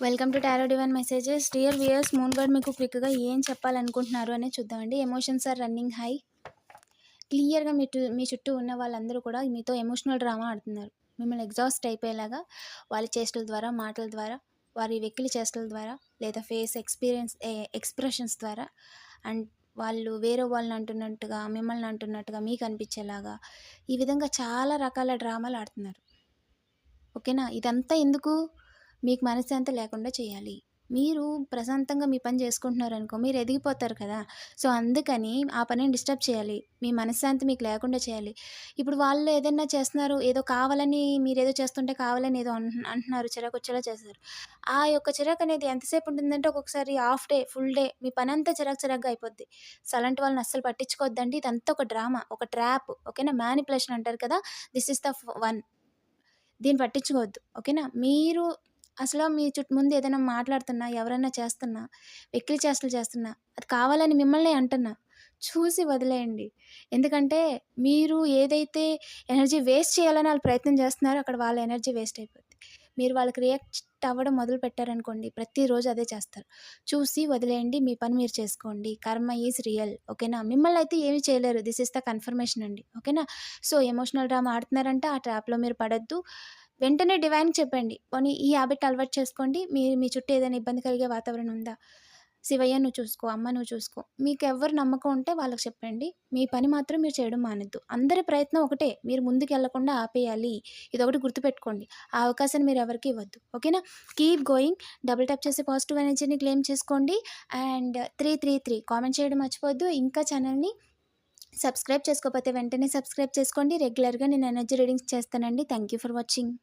Welcome to tarot divine messages. Dear viewers moon guard మీకు క్విక్గా ఏం చెప్పాలనుకుంటున్నారు అనేది చూద్దామండి. ఎమోషన్స్ ఆర్ రన్నింగ్ హై క్లియర్గా మీ మీ చుట్టూ ఉన్న వాళ్ళందరూ కూడా మీతో ఎమోషనల్ డ్రామా ఆడుతున్నారు. మిమ్మల్ని ఎగ్జాస్ట్ అయిపోయేలాగా వాళ్ళ చేష్టల ద్వారా మాటల ద్వారా వారి వ్యక్తుల చేష్టల ద్వారా లేదా ఫేస్ ఎక్స్పీరియన్స్ ఎక్స్ప్రెషన్స్ ద్వారా అండ్ వాళ్ళు వేరే వాళ్ళని అంటున్నట్టుగా మిమ్మల్ని అంటున్నట్టుగా మీకు అనిపించేలాగా ఈ విధంగా చాలా రకాల డ్రామాలు ఆడుతున్నారు. ఓకేనా? ఇదంతా ఎందుకు మీకు మనశ్శాంతి లేకుండా చేయాలి. మీరు ప్రశాంతంగా మీ పని చేసుకుంటున్నారు అనుకో మీరు ఎదిగిపోతారు కదా. సో అందుకని ఆ పనిని డిస్టర్బ్ చేయాలి. మీ మనశ్శాంతి మీకు లేకుండా చేయాలి. ఇప్పుడు వాళ్ళు ఏదైనా చేస్తున్నారు ఏదో కావాలని మీరు ఏదో చేస్తుంటే కావాలని ఏదో అంటున్నారు చిరాకు వచ్చేలా చేస్తారు. ఆ యొక్క చిరాకు అనేది ఎంతసేపు ఉంటుందంటే ఒక్కొక్కసారి హాఫ్ డే ఫుల్ డే మీ పని అంతా చిరాకు చిరాకుగా అయిపోద్ది. సో అలాంటి వాళ్ళని అస్సలు పట్టించుకోవద్దండి. ఇదంతా ఒక డ్రామా ఒక ట్రాప్ ఓకేనా? మ్యానిపులేషన్ అంటారు కదా. This is the one. దీన్ని పట్టించుకోవద్దు ఓకేనా? మీరు అసలు మీ చుట్టూ ముందు ఏదైనా మాట్లాడుతున్నా ఎవరైనా చేస్తున్నా వెక్కిలి చేష్టలు చేస్తున్నా అది కావాలని మిమ్మల్ని అంటున్నా చూసి వదిలేయండి. ఎందుకంటే మీరు ఏదైతే ఎనర్జీ వేస్ట్ చేయాలని వాళ్ళు ప్రయత్నం చేస్తున్నారో అక్కడ వాళ్ళ ఎనర్జీ వేస్ట్ అయిపోద్ది. మీరు వాళ్ళకి రియాక్ట్ అవ్వడం మొదలు పెట్టారనుకోండి ప్రతిరోజు అదే చేస్తారు. చూసి వదిలేయండి మీ పని మీరు చేసుకోండి. కర్మ ఈజ్ రియల్ ఓకేనా? మిమ్మల్ని అయితే ఏమీ చేయలేరు. దిస్ ఇస్ ద కన్ఫర్మేషన్ అండి ఓకేనా? సో ఎమోషనల్ డ్రామా ఆడుతున్నారంటే ఆ ట్రాప్లో మీరు పడద్దు. వెంటనే డివైన్ చెప్పండి. పోనీ ఈ హ్యాబిట్ అలవాటు చేసుకోండి. మీరు మీ చుట్టూ ఏదైనా ఇబ్బంది కలిగే వాతావరణం ఉందా? శివయ్య నువ్వు చూసుకో అమ్మ నువ్వు చూసుకో. మీకు ఎవరు నమ్మకం ఉంటే వాళ్ళకి చెప్పండి. మీ పని మాత్రం మీరు చేయడం మానద్దు. అందరి ప్రయత్నం ఒకటే. మీరు ముందుకు వెళ్ళకుండా ఆపేయాలి. ఇది ఒకటి గుర్తుపెట్టుకోండి. ఆ అవకాశాన్ని మీరు ఎవరికి ఇవ్వద్దు. ఓకేనా? Keep going. డబుల్ ట్యాప్ చేసి పాజిటివ్ ఎనర్జీని క్లెయిమ్ చేసుకోండి. And three three three. Comment చేయడం మర్చిపోవద్దు. ఇంకా ఛానల్ని సబ్స్క్రైబ్ చేసుకోకపోతే వెంటనే సబ్స్క్రైబ్ చేసుకోండి. రెగ్యులర్గా నేను ఎనర్జీ రీడింగ్స్ చేస్తానండి. Thank you for watching.